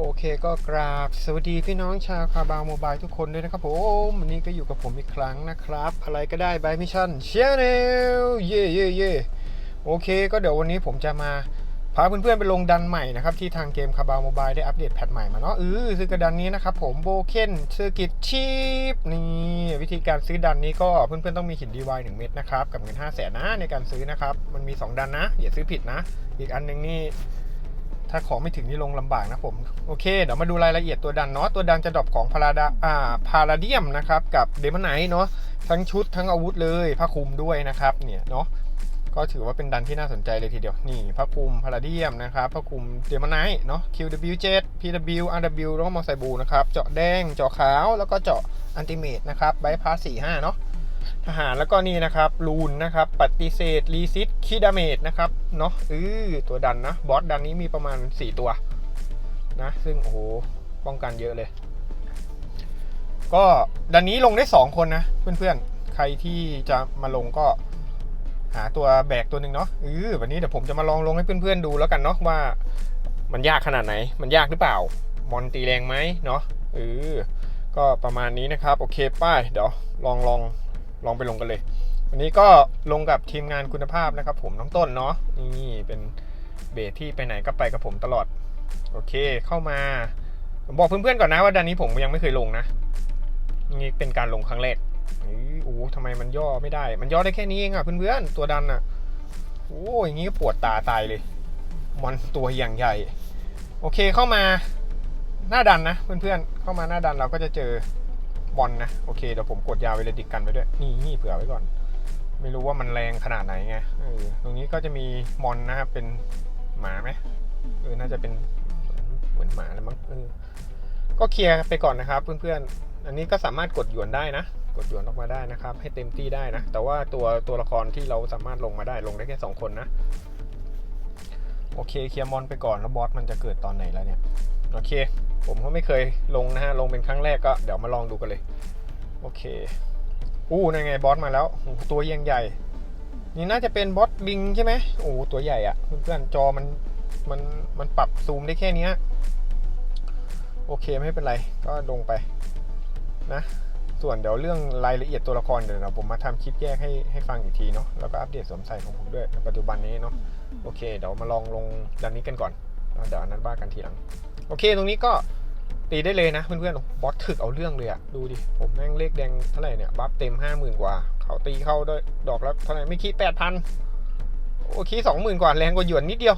โอเคก็กราบสวัสดีพี่น้องชาวคาบาวโมบายทุกคนด้วยนะครับผมวันนี้ก็อยู่กับผมอีกครั้งนะครับ อะไรก็ได้บายมิชชั่นเชียร์เนลเย่เย่เย่โอเค ก็เดี๋ยววันนี้ผมจะมาพาเพื่อนๆไปลงดันใหม่นะครับ ที่ทางเกมคาบาวโมบายได้อัปเดตแพทใหม่มาเนาะเออซึ่งกระดันนี้นะครับผมโบเคนเซอร์กิตชีพนี่วิธีการซื้อดันนี้ก็เพื่อนๆต้องมีหินดีวายหนึ่งเม็ดนะครับกับเงิน5 0 0แสนนะในการซื้อนะครับมันมี 2 ดันนะอย่าซื้อผิดนะ อีกอันหนึงนี่ ถ้าของไม่ถึงนี่ลงลำบากนะผม โอเค เดี๋ยวมาดูรายละเอียดตัวดันเนาะตัวดันจะดรอปของพาราดาอ่าพาราเดียมนะครับ กับเดมอนไนเนาะทั้งชุดทั้งอาวุธเลยผ้าคลุมด้วยนะครับเนี่ยเนาะก็ถือว่าเป็นดันที่น่าสนใจเลยทีเดียว นี่ผ้าคลุมพาราเดียมนะครับผ้าคลุมเดมอนไนเนาะ QW7 PW RW แล้วก็มอไซบูนะครับ เจาะแดงเจาะขาวแล้วก็เจาะอันติเมตนะครับไบพาสสี่ห้าเนาะ ทหารแล้วก็นี่นะครับรูนนะครับปฏิเสธรีซิตคีดาเมจนะครับเนาะเออตัวดันนะบอสดันนี้มีประมาณ 4 ตัวนะซึ่งโอ้โหป้องกันเยอะเลย ก็ดันนี้ลงได้ 2 คนนะ เพื่อนๆ ใครที่จะมาลงก็หาตัวแบกตัวหนึ่งเนาะเออวันนี้เดี๋ยวผมจะมาลองลงให้เพื่อนๆดูแล้วกันเนาะว่ามันยากขนาดไหน มันยากหรือเปล่ามอนตีแรงไหมเนาะเออก็ประมาณนี้นะครับ โอเคป้ายเดี๋ยวลองลอง ลองไปลงกันเลย วันนี้ก็ลงกับทีมงานคุณภาพนะครับ ผมน้องต้นเนาะนี่เป็นเบสที่ไปไหนก็ไปกับผมตลอด โอเคเข้ามาผมบอกเพื่อนๆก่อนนะว่าดันนี้ผมยังไม่เคยลงนะนี่เป็นการลงครั้งแรกเฮ้ยโอ้ทำไมมันย่อไม่ได้ มันย่อได้แค่นี้เองอะเพื่อนๆตัวดันอะโอ้อย่างงี้ก็ปวดตาตายเลยมอนตัวอย่างใหญ่ โอเคเข้ามาหน้าดันนะเพื่อนๆเข้ามาหน้าดันเราก็จะเจอ บอลนะ โอเคเดี๋ยวผมกดยาเวลดิกกันไปด้วย นี่นี่เผื่อไว้ก่อน ไม่รู้ว่ามันแรงขนาดไหนไงเออตรงนี้ก็จะมีมอนนะครับเป็นหมาไหมเออน่าจะเป็นเหมือนหมาเลยมั้งเออก็เคลียร์ไปก่อนนะครับ เพื่อนๆ อันนี้ก็สามารถกดหยวนได้นะ กดหยวนออกมาได้นะครับ ให้เต็มที่ได้นะ แต่ว่าตัวตัวละครที่เราสามารถลงมาได้ลงได้แค่สองคนนะ โอเคเคลียร์มอนไปก่อนแล้วบอสมันจะเกิดตอนไหนแล้วเนี่ย โอเค ผมก็ไม่เคยลงนะฮะ ลงเป็นครั้งแรกก็เดี๋ยวมาลองดูกันเลย โอเค อู้นั่นไงบอสมาแล้ว ตัวยังใหญ่ นี่น่าจะเป็นบอสลิงใช่ไหมโอ้ตัวใหญ่อะเพื่อนๆจอมันมันมันปรับซูมได้แค่นี้โอเคไม่เป็นไรก็ลงไปนะ ส่วนเดี๋ยวเรื่องรายละเอียดตัวละครเดี๋ยวผมมาทำคลิปแยกให้ให้ฟังอีกทีเนาะแล้วก็อัปเดตสวมใส่ของผมด้วยปัจจุบันนี้เนาะโอเค เดี๋ยวมาลองลงดันนี้กันก่อน เดี๋ยวอันนั้นว่ากันทีหลัง โอเค ตรงนี้ก็ตีได้เลยนะเพื่อนๆบอสถึกเอาเรื่องเลยอะดูดิ ผมแม่งเลขแดงเท่าไหร่เนี่ย บัฟเต็มห้าหมื่นกว่า เขาตีเข้าด้วยดอกแล้วเท่าไหร่ไม่คิดแปดพันโอเคสองหมื่นกว่าแรงกว่าหยวนนิดเดียว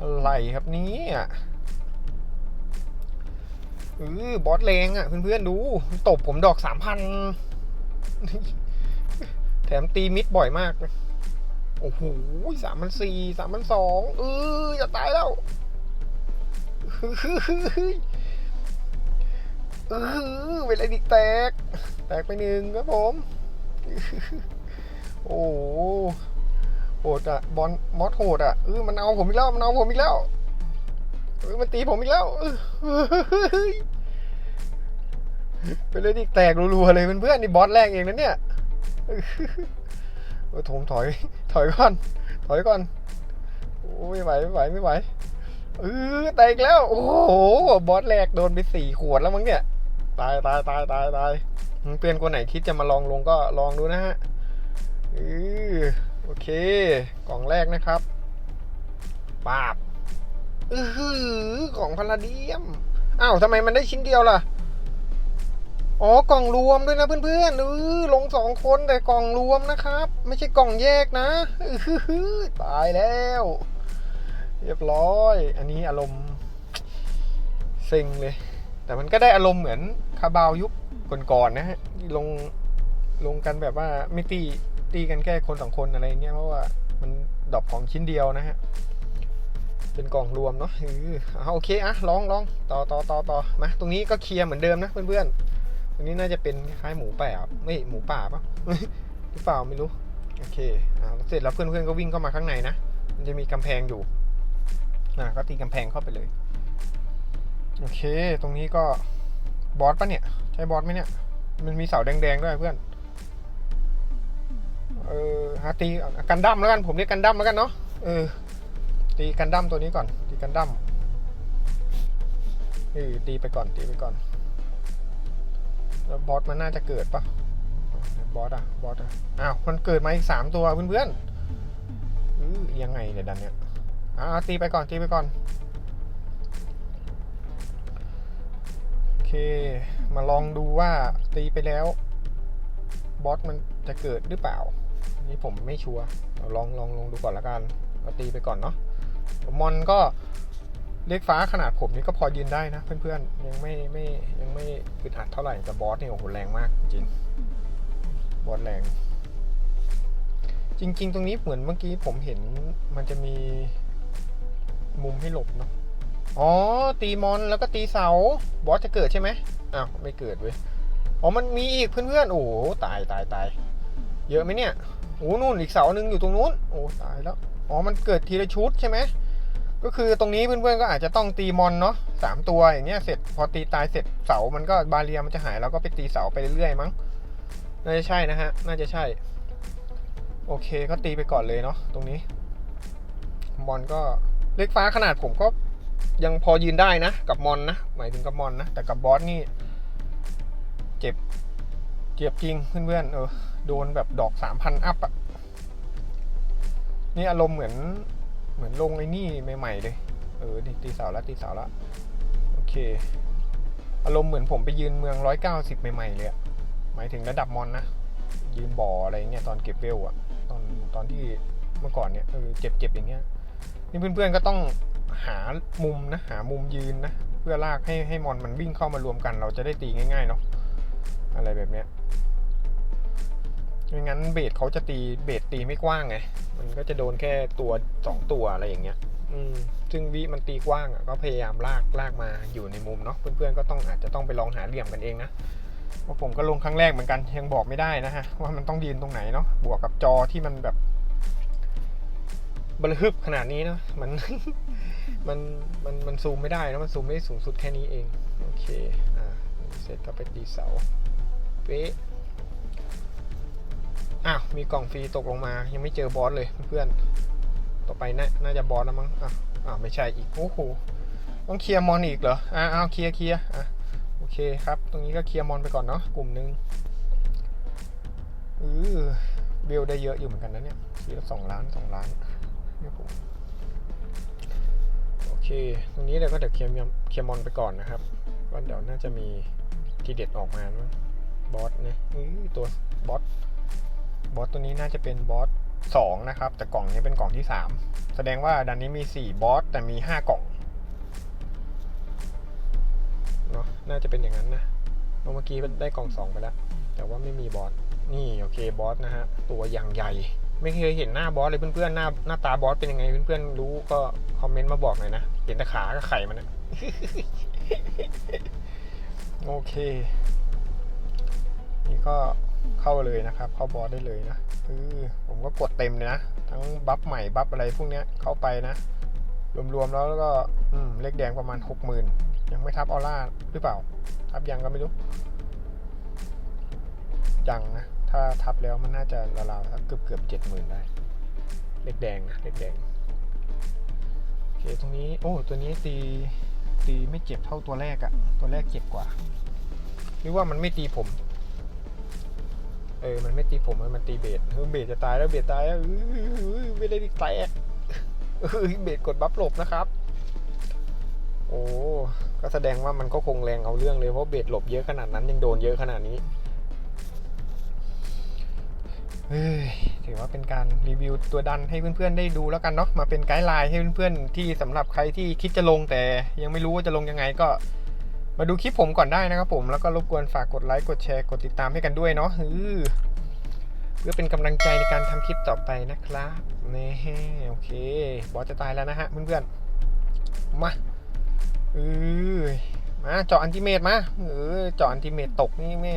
อะไรครับนี้เออบอสแรงอะเพื่อนๆดู ตบผมดอกสามพัน แถมตีมิดบ่อยมากนะ โอ้โหสามพันสี่สามพันสองเออจะตายแล้วเออเวลาดิกแตก แตกไปหนึ่งครับผม โอ้โหโหดอะบอลมอสโหดอะเออมันเอาผมอีกแล้วมันเอาผมอีกแล้วเออมันตีผมอีกแล้วเออไปเลยดิกแตกรัวๆเลยเพื่อนๆนี่บอสแรกเองนะเนี่ย เออถงถอย ถอยก่อน ถอยก่อน โอ้ไม่ไหวไม่ไหวไม่ไหวเออแตกแล้ว โอ้โห บอสแรกโดนไปสี่ขวดแล้วมั้งเนี่ย ตายตายตายตายตายเพื่อนคนไหนคิดจะมาลองลงก็ลองดูนะฮะเออโอเค กล่องแรกนะครับปาบเออหือกล่องพาราเดียม อ้าวทำไมมันได้ชิ้นเดียวล่ะ อ๋อกล่องรวมด้วยนะเพื่อนๆเออลงสองคนแต่กล่องรวมนะครับ ไม่ใช่กล่องแยกนะตายแล้ว เรียบร้อย อันนี้อารมณ์เซ็งเลย แต่มันก็ได้อารมณ์เหมือนคาบาวยุคก่อนๆนะฮะลงลงกันแบบว่าไม่ตีตีกันแค่คนสองคนอะไรเงี้ยเพราะว่ามันดอปของชิ้นเดียวนะฮะเป็นกล่องรวมเนาะเออเอโอเคอะลองลองต่อต่อต่อต่อมาตรงนี้ก็เคลียร์เหมือนเดิมนะเพื่อนๆ ตรงนี้น่าจะเป็นคล้ายหมูป่าไม่หมูป่าปะหรือเปล่าไม่รู้ โอเคอ่าเสร็จแล้วเพื่อนๆก็วิ่งเข้ามาข้างในนะ มันจะมีกำแพงอยู่อ่าก็ตีกำแพงเข้าไปเลย โอเค ตรงนี้ก็บอสปะเนี่ย ใช่บอสไหมเนี่ย มันมีเสาแดงๆด้วยเพื่อน เออหาตีกันดั้มแล้วกัน ผมเรียกกันดั้มแล้วกันเนาะ เออ ตีกันดั้มตัวนี้ก่อน ตีกันดั้มเออตีไปก่อน ตีไปก่อน แล้วบอสมันน่าจะเกิดปะบอสอะบอสอะอ้าวมันเกิดมาอีกสามตัวเพื่อนๆอื้อยังไงเนี่ยดันเนี่ยอ้าวตีไปก่อนตีไปก่อนโอเค มาลองดูว่าตีไปแล้ว บอสมันจะเกิดหรือเปล่า นี่ผมไม่ชัวร์ลองลองลองดูก่อนละกันเราตีไปก่อนเนาะมอนก็ เล็กฟ้าขนาดผมนี่ก็พอยืนได้นะ เพื่อนๆ ยังไม่ไม่ยังไม่อึดอัดเท่าไหร่แต่บอสเนี่ยโอ้โหแรงมากจริงบอสแรง จริง ๆ ตรงนี้เหมือนเมื่อกี้ผมเห็นมันจะมีมุมให้หลบเนาะอ๋อ ตีมอนแล้วก็ตีเสา บอสจะเกิดใช่ไหมอ้าวไม่เกิดเว้ยอ๋อมันมีอีกเพื่อนๆ โอ้ตายตายตายเยอะไหมเนี่ยโอ้นู่นอีกเสาหนึ่งอยู่ตรงนู้น โอ้ตายแล้ว อ๋อมันเกิดทีละชุดใช่ไหม ก็คือตรงนี้เพื่อนๆก็อาจจะต้องตีมอนเนาะสามตัวอย่างเงี้ยเสร็จพอตีตายเสร็จเสามันก็บาเรียมันจะหายแล้วก็ไปตีเสาไปเรื่อยๆมั้งน่าจะใช่นะฮะน่าจะใช่ โอเคก็ตีไปก่อนเลยเนาะตรงนี้มอนก็เล็กฟ้าขนาดผมก็ยังพอยืนได้นะ กับมอนนะหมายถึงกับมอนนะ แต่กับบอสนี่ เจ็บเจ็บจริงเพื่อนๆเออโดนแบบดอกสามพันอัพอะนี่อารมณ์เหมือน เหมือนลงไอ้นี่ใหม่ๆเลย เออดตีเสาแล้วตีเสาแล้วโอเค อารมณ์เหมือนผมไปยืนเมืองร้อยเก้าสิบใหม่ๆเลยอะหมายถึงระดับมอนนะ ยืนบ่ออะไรเงี้ยตอนเก็บเวลอะตอนตอนที่เมื่อก่อนเนี่ยเออเจ็บเจ็บอย่างเงี้ยนี่เพื่อนๆก็ต้องหามุมนะหามุมยืนนะ เพื่อลากให้ให้มอนมันวิ่งเข้ามารวมกัน เราจะได้ตีง่ายๆเนาะอะไรแบบเนี้ย ไม่งั้นเบสเขาจะตีเบสตีไม่กว้างไง มันก็จะโดนแค่ตัวสองตัวอะไรอย่างเงี้ย อืม ซึ่งวิมันตีกว้างอะก็พยายามลากลากมาอยู่ในมุมเนาะ เพื่อนๆก็ต้องอาจจะต้องไปลองหาเหลี่ยมกันเองนะเพราะผมก็ลงครั้งแรกเหมือนกันยังบอกไม่ได้นะฮะว่ามันต้องยืนตรงไหนเนาะ บวกกับจอที่มันแบบบรฮึบขนาดนี้เนาะมันมันมันมันซูมไม่ได้นะมันซูมได้สูงสุดแค่นี้เอง โอเค อ่าเสร็จก็ไปตีเสา เป๊ะ อ้าวมีกล่องฟรีตกลงมา ยังไม่เจอบอสเลยเพื่อน ต่อไปน่าน่าจะบอสแล้วมั้งอะอ่าวไม่ใช่อีกโอ้โหต้องเคลียร์มอนอีกเหรออ่าเอาเคลียร์เคลียร์อะโอเคครับ ตรงนี้ก็เคลียร์มอนไปก่อนเนาะกลุ่มหนึ่งอือเบลได้เยอะอยู่เหมือนกันนะเนี่ยทีละสองล้านสองล้านเนี่ยผมโอเค ตรงนี้เราก็เดี๋ยวเคลียร์มเคลียร์มอนไปก่อนนะครับก็เดี๋ยวน่าจะมีทีเด็ดออกมานะบอสเนี่ยอือตัวบอส บอสตัวนี้น่าจะเป็นบอสสองนะครับ แต่กล่องนี้เป็นกล่องที่สามแสดงว่าดันนี้มีสี่บอส แต่มีห้ากล่องเนาะน่าจะเป็นอย่างนั้นนะเราเมื่อกี้ได้กล่องสองไปแล้ว แต่ว่าไม่มีบอส นี่โอเคบอสนะฮะ ตัวอย่างใหญ่ ไม่เคยเห็นหน้าบอสเลยเพื่อนๆ หน้าหน้าตาบอสเป็นยังไงเพื่อนๆ รู้ก็คอมเมนต์มาบอกหน่อยนะ เห็นแต่ขากับไข่มันนะโอเค นี่ก็ เข้าเลยนะครับ เข้าบอสได้เลยนะเออผมก็กดเต็มเลยนะ ทั้งบัฟใหม่บัฟอะไรพวกเนี้ยเข้าไปนะ รวมๆแล้วก็อเลขแดงประมาณหกหมื่นยังไม่ทับออร่าหรือเปล่า ทับยังก็ไม่รู้ยังนะ ถ้าทับแล้วมันน่าจะราวๆสักเกือบเกือบเจ็ดหมื่นได้ เล็กแดงนะเล็กแดงโอเคตรงนี้ โอ้ ตัวนี้ตีตีไม่เจ็บเท่าตัวแรกอะตัวแรกเจ็บกว่าหรือว่ามันไม่ตีผม เออ มันไม่ตีผมมันตีเบสเออเบสจะตายแล้วเบสตายแล้วไม่ได้แตกเออเบสกดบัฟหลบนะครับ โอ้ก็แสดงว่ามันก็คงแรงเอาเรื่องเลยเพราะเบสหลบเยอะขนาดนั้นยังโดนเยอะขนาดนี้เฮ้ยถือว่าเป็นการรีวิวตัวดันให้เพื่อนๆได้ดูแล้วกันเนาะมาเป็นไกด์ไลน์ให้เพื่อนๆที่สำหรับใครที่คิดจะลงแต่ยังไม่รู้ว่าจะลงยังไงก็ มาดูคลิปผมก่อนได้นะครับผมแล้วก็รบกวนฝากกดไลค์กดแชร์กดติดตามให้กันด้วยเนาะเพื่อเป็นกำลังใจในการทำคลิปต่อไปนะครับนี่โอเค บอสจะตายแล้วนะฮะเพื่อนๆมาเออมาเจาะอันติเมตมาเออเจาะอันติเมตตกนี่แม่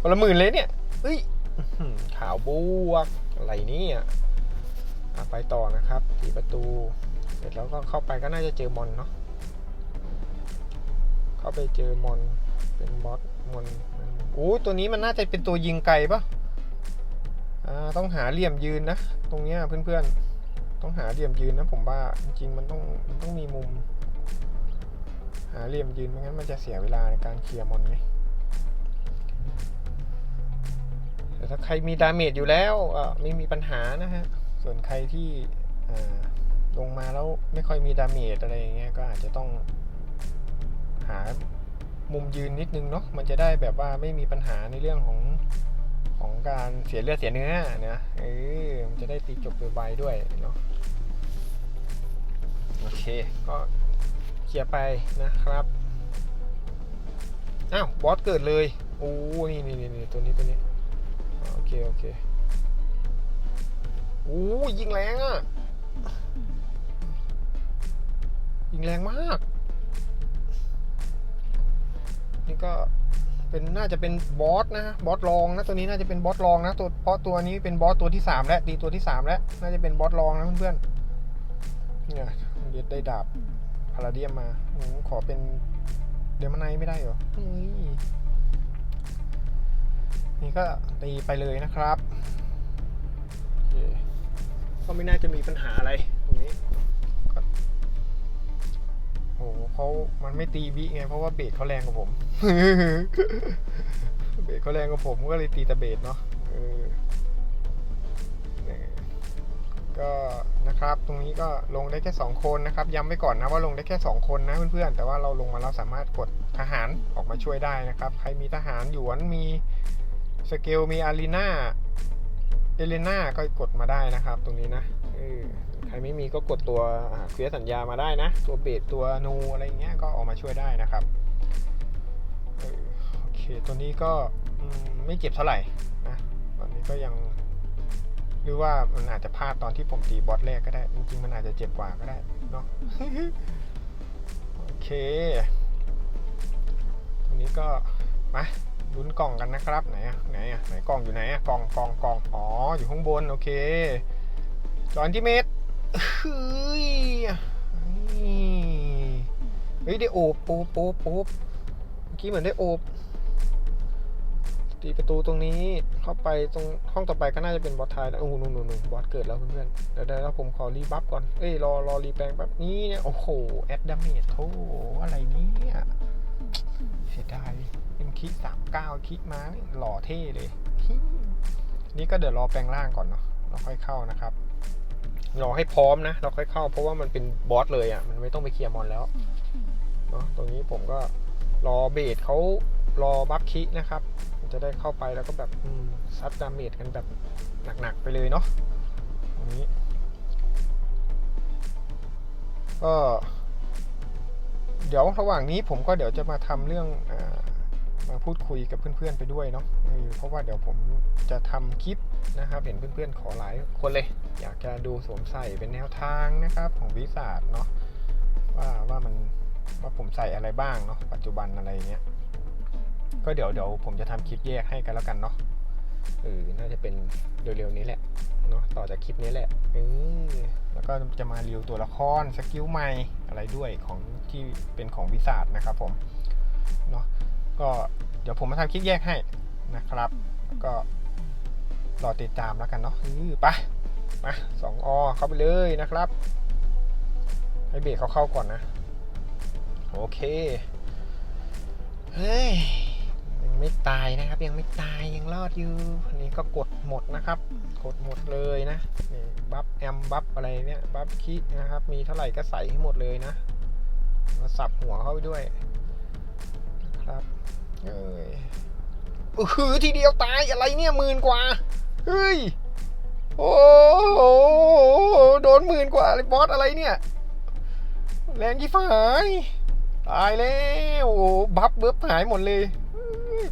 คนละหมื่นเลยเนี่ยเฮ้ยอื้อหือข่าวบวกอะไรนี่อะไปต่อนะครับที่ประตู เสร็จแล้วก็เข้าไปก็น่าจะเจอมอนเนาะ เข้าไปเจอมอนเป็นบอสมอนโอ้ยตัวนี้มันน่าจะเป็นตัวยิงไกลปะอ่าต้องหาเหลี่ยมยืนนะ ตรงเนี้ยเพื่อนๆ ต้องหาเหลี่ยมยืนนะผมว่าจริงๆมันต้องมันต้องมีมุม หาเหลี่ยมยืนไม่งั้นมันจะเสียเวลาในการเคลียร์มอนไงแต่ถ้าใครมีดาเมจอยู่แล้วอ่อไม่มีปัญหานะฮะส่วนใครที่อ่าลงมาแล้วไม่ค่อยมีดาเมจอะไรอย่างเงี้ยก็อาจจะต้อง หามุมยืนนิดนึงเนาะมันจะได้แบบว่าไม่มีปัญหาในเรื่องของของการเสียเลือดเสียเนื้อนะเออมันจะได้ตีจบไวๆด้วยเนาะโอเค ก็เคลียร์ไปนะครับอ้าวบอสเกิดเลยโอ้นี่นี่นี่นี่ตัวนี้ตัวนี้โอเคโอเคโอ้ยยิงแรงอะยิงแรงมาก นี่ก็เป็นน่าจะเป็นบอสนะบอสรองนะตัวนี้น่าจะเป็นบอสรองนะตัวเพราะตัวนี้เป็นบอสตัวที่สามแล้วตีตัวที่สามแล้ว น่าจะเป็นบอสรองนะเพื่อนๆเนี่ยเย็ดได้ดาบพาราเดียมมาอืมขอเป็นเดมอนไนไม่ได้เหรอนี่ก็ตีไปเลยนะครับก็ไม่น่าจะมีปัญหาอะไรตรงนี้ อ้โหเขามันไม่ตีบิไงเพราะว่าเบสเขาแรงกว่าผม เบสเขาแรงกว่าผมก็เลยตีแต่เบสเนาะก็นะครับตรงนี้ก็ลงได้แค่ 2 คนนะครับย้ำไว้ก่อนนะว่าลงได้แค่ 2 คนนะเพื่อนๆแต่ว่าเราลงมาเราสามารถกดทหารออกมาช่วยได้นะครับ ใครมีทหารหยวนมีสเกลมีอารีนา เอเลน่าก็กดมาได้นะครับ ตรงนี้นะเออใครไม่มีก็กดตัวเฟียสัญญามาได้นะ ตัวเบสตัวนูอะไรอย่างเงี้ยก็ออกมาช่วยได้นะครับโอเคตัวนี้ก็ไม่เจ็บเท่าไหร่นะตอนนี้ก็ยัง หรือว่ามันอาจจะพลาดตอนที่ผมตีบอสแรกก็ได้ จริงๆ มันอาจจะเจ็บกว่าก็ได้เนาะโอเคตรงนี้ก็มาลุ้นกล่องกันนะครับไหนอะไหนอะไหนกล่องอยู่ไหนอะกล่องกล่องกล่องอ๋อ อยู่ข้างบน โอเคจอนที่เมตรเฮ้ยเฮ้ยได้โอบโอบโอบโอบเมื่อกี้เหมือนได้โอบตีประตูตรงนี้เข้าไปตรงห้องต่อไปก็น่าจะเป็นบอสทายแล้วโอ้โหนู่นนู่นบอสเกิดแล้วเพื่อนๆเดี๋ยวเดี๋ยวผมขอรีบัฟก่อนเอ้ยรอรอรีแปลงแบบนี้เนี่ยโอ้โหแอดดาเมจโธ่อะไรเนี่ยเสียดายเป็นคิสามเก้าคิมาหล่อเท่เลย นี่ก็เดี๋ยวรอแปลงร่างก่อนเนาะเราค่อยเข้านะครับรอให้พร้อมนะ เราค่อยเข้า เพราะว่ามันเป็นบอสเลยอะ่ะมันไม่ต้องไปเคลียร์มอนแล้วเนาะตรงนี้ผมก็รอเบสเขารอบัฟคินะครับจะได้เข้าไปแล้วก็แบบซัดดาเมจกันแบบหนักๆไปเลยเนาะตรงนี้ ก็ เดี๋ยวระหว่างนี้ผมก็เดี๋ยวจะมาทำเรื่องอามา พูดคุยกับเพื่อนๆไปด้วยเนาะเพราะว่าเดี๋ยวผมจะทำคลิปนะครับ เห็นเพื่อนๆขอหลายคนเลย อยากจะดูสวมใส่เป็นแนวทางนะครับ ของวิสาดเนาะว่าว่ามันว่าผมใส่อะไรบ้างเนาะปัจจุบันอะไรเงี้ยก็เดี๋ยวเดี๋ยวผมจะทำคลิปแยกให้กันแล้วกันเนาะเออน่าจะเป็นเร็วๆนี้แหละเนาะต่อจากคลิปนี้แหละเออแล้วก็จะมารีวิวตัวละครสกิลใหม่อะไรด้วยของที่เป็นของวิสาดนะครับผมเนาะ ก็เดี๋ยวผมมาทำคลิปแยกให้นะครับ ก็รอติดตามแล้วกันเนาะเออไปมาสองอเข้าไปเลยนะครับ ให้เบรกเขาเข้าก่อนนะ โอเค เฮ้ย ยังไม่ตายนะครับ ยังไม่ตายยังรอดอยู่อันนี้ก็กดหมดนะครับ กดหมดเลยนะ นี่บัฟแอมบัฟอะไรเนี่ย บัฟคินะครับ มีเท่าไหร่ก็ใส่ให้หมดเลยนะมาสับหัวเข้าไปด้วย ครับเอ้ยเออทีเดียวตายอะไรเนี่ยหมื่นกว่า เฮ้ย โอ้โหโดนหมื่นกว่าเลยบอสอะไรเนี่ย แรงยี่ฝาย ตายแล้วโอ้บัฟเบิบหายหมดเลย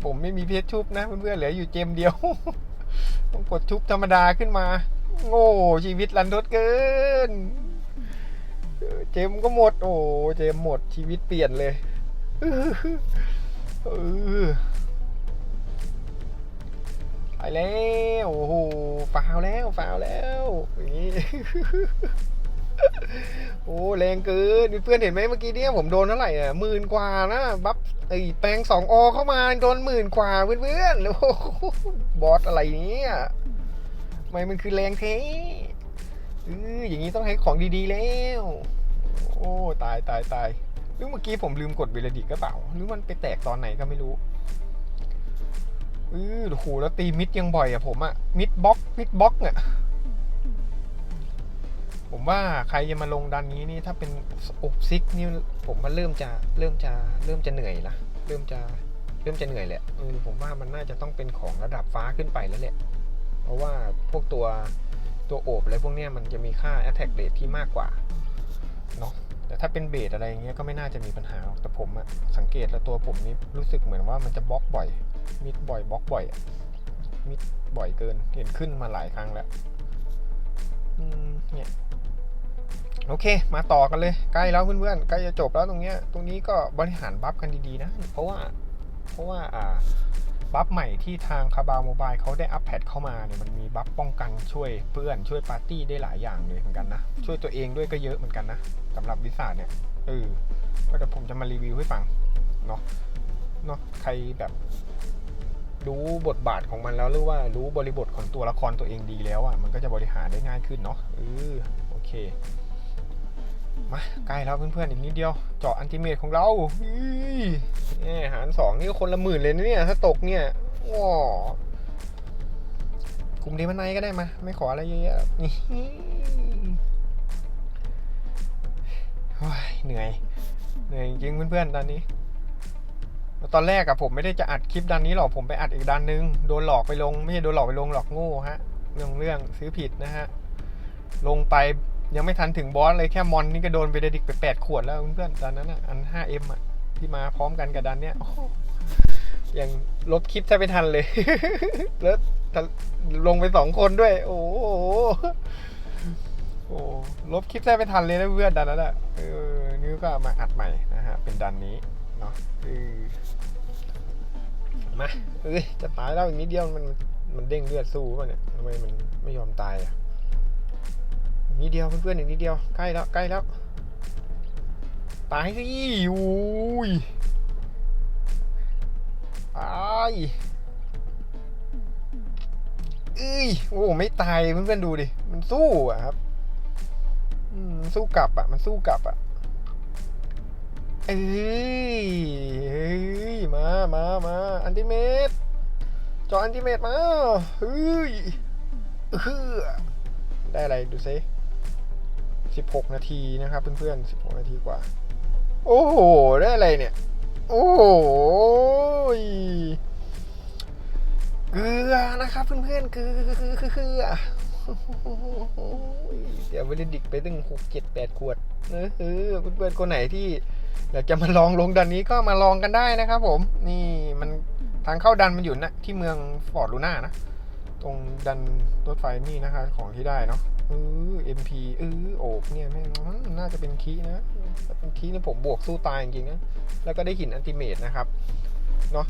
ผมไม่มีเพชรชุบนะเพื่อนๆเหลืออยู่เจมเดียว ต้องกดชุบธรรมดาขึ้นมา โง่ชีวิตรันทดเกิน เจมก็หมด โอ้เจมหมดชีวิตเปลี่ยนเลย เออไปแล้วโอ้โหฟาวแล้วฟาวแล้วนี้โอ้แรงเกินเพื่อนเห็นไหมเมื่อกี้เนี่ยผมโดนเท่าไหร่อะหมื่นกว่านะบัฟไอ้แปลงสองอเข้ามาโดนหมื่นกว่าเพื่อนๆโอ้บอสอะไรเนี่ยทำไมมันคือแรงเทเอออย่างนี้ต้องให้ของดีๆแล้ว โอ้ตายตายตาย รือเมื่อกี้ผมลืมกดเบลดิกก็เปล่า หรือมันไปแตกตอนไหนก็ไม่รู้เออโอ้โหแล้วตีมิดยังบ่อยอะผมอะมิดบล็อกมิดบล็อกเนี่ยผมว่าใครจะมาลงดันนี้นี่ถ้าเป็นอกซิกนี่ผมว่าเริ่มจะเริ่มจะเริ่มจะเหนื่อยละเริ่มจะเริ่มจะเหนื่อยแหละเออผมว่ามันน่าจะต้องเป็นของระดับฟ้าขึ้นไปแล้วแหละเพราะว่าพวกตัวตัวโอบอะไรพวกเนี้ยมันจะมีค่า attack rate ที่มากกว่าเนาะ แต่ถ้าเป็นเบสอะไรอย่างเงี้ยก็ไม่น่าจะมีปัญหาหรอกแต่ผมอะสังเกตแล้วตัวผมนี่รู้สึกเหมือนว่ามันจะบล็อกบ่อย มิดบ่อยบล็อกบ่อยอะมิดบ่อยเกินเห็นขึ้นมาหลายครั้งแล้วเนี่ยโอเค มาต่อกันเลยใกล้แล้วเพื่อนๆใกล้จะจบแล้วตรงเนี้ยตรงนี้ก็บริหารบัฟกันดีๆนะ เพราะว่าเพราะว่าอ่า บัฟใหม่ที่ทางคาบาโมบายเขาได้อัปเดตเข้ามาเนี่ยมันมีบัฟป้องกันช่วยเพื่อนช่วยปาร์ตี้ได้หลายอย่างเลยเหมือนกันนะ ช่วยตัวเองด้วยก็เยอะเหมือนกันนะสำหรับวิสาเนี่ยเออก็เดี๋ยวผมจะมารีวิวให้ฟังเนาะเนาะใครแบบรู้บทบาทของมันแล้วหรือว่ารู้บริบทของตัวละครตัวเองดีแล้วอะมันก็จะบริหารได้ง่ายขึ้นเนาะเออโอเค มาใกล้แล้วเพื่อนๆอีกนิดเดียว เจาะอันติเมตของเราอุ้ยหารสองนี่คนละหมื่นเลยนะเนี่ยถ้าตกเนี่ยว้ากลุ่มเดมันไนก็ได้มา ไม่ขออะไรเยอะๆนี่เหนื่อย เหนื่อยจริงเพื่อนๆตอนนี้ตอนแรกอะผมไม่ได้จะอัดคลิปดันนี้หรอกผมไปอัดอีกดันนึง โดนหลอกไปลง ไม่ใช่โดนหลอกไปลงหลอกโง่ฮะเรื่องเรื่องซื้อผิดนะฮะ ลงไป ยังไม่ทันถึงบอสเลยแค่มอนนี่ก็โดนไปเดดิกไปแปดขวดแล้วเพื่อนๆตอนนั้นอะอัน 5M อะที่มาพร้อมกันกับดันเนี้ยอ้โหยังลบคลิปแทบไม่ทันเลย แล้วลงไปสองคนด้วย โอ้โหโอ้ลบคลิปแทบไม่ทันเลยนะเพื่อนดันนั้นอะเออนี่ก็มาอัดใหม่นะฮะ เป็นดันนี้เนาะมาเอ้ยจะตายแล้วอีกนิดเดียวมันมันเด้งเลือดสู้ป่ะเนี่ยทำไมมันไม่ยอมตายอะ นิดเดียวเพื่อนๆอีกนิดเดียวใกล้แล้วใกล้แล้วตายสิอุ้ยตายเอ้ยโอ้ไม่ตายเพื่อนๆดูดิมันสู้อะครับสู้กลับอะมันสู้กลับอะเอ้ยเอ้ยมามามาอันติเมตจออันติเมตมาเฮ้ยเออได้อะไรดูซิ 16 นาทีนะครับเพื่อนๆ16 นาทีกว่า โอ้โห ได้อะไรเนี่ย โอ้โหเกลือนะครับเพื่อนๆเกลือเกลือเดี๋ยวไปดิกไปตั้ง6 7 8ขวดเออเพื่อนๆคนไหนที่อยากจะมาลองลงดันนี้ก็มาลองกันได้นะครับผม นี่มันทางเข้าดันมันอยู่นะที่เมืองฟอร์ดลูน่านะ ตรงดันรถไฟนี่นะคะของที่ได้เนาะ เออ MP เออโอบเนี่ยแม่งน่าจะเป็นคีนะเป็นคีนี่ผมบวกสู้ตายจริงๆนะแล้วก็ได้หินอันติเมตนะครับเนาะ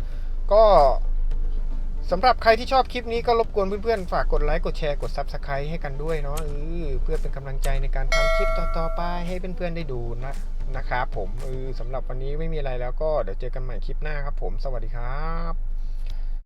ก็สำหรับใครที่ชอบคลิปนี้ก็รบกวนเพื่อนๆ ฝากกดไลค์กดแชร์กด Subscribe ให้กันด้วยเนาะเออเพื่อเป็นกำลังใจในการทำคลิปต่อๆไปให้เพื่อนๆได้ดูนะนะครับผมเออสำหรับวันนี้ไม่มีอะไรแล้วก็เดี๋ยวเจอกันใหม่คลิปหน้าครับผม สวัสดีครับ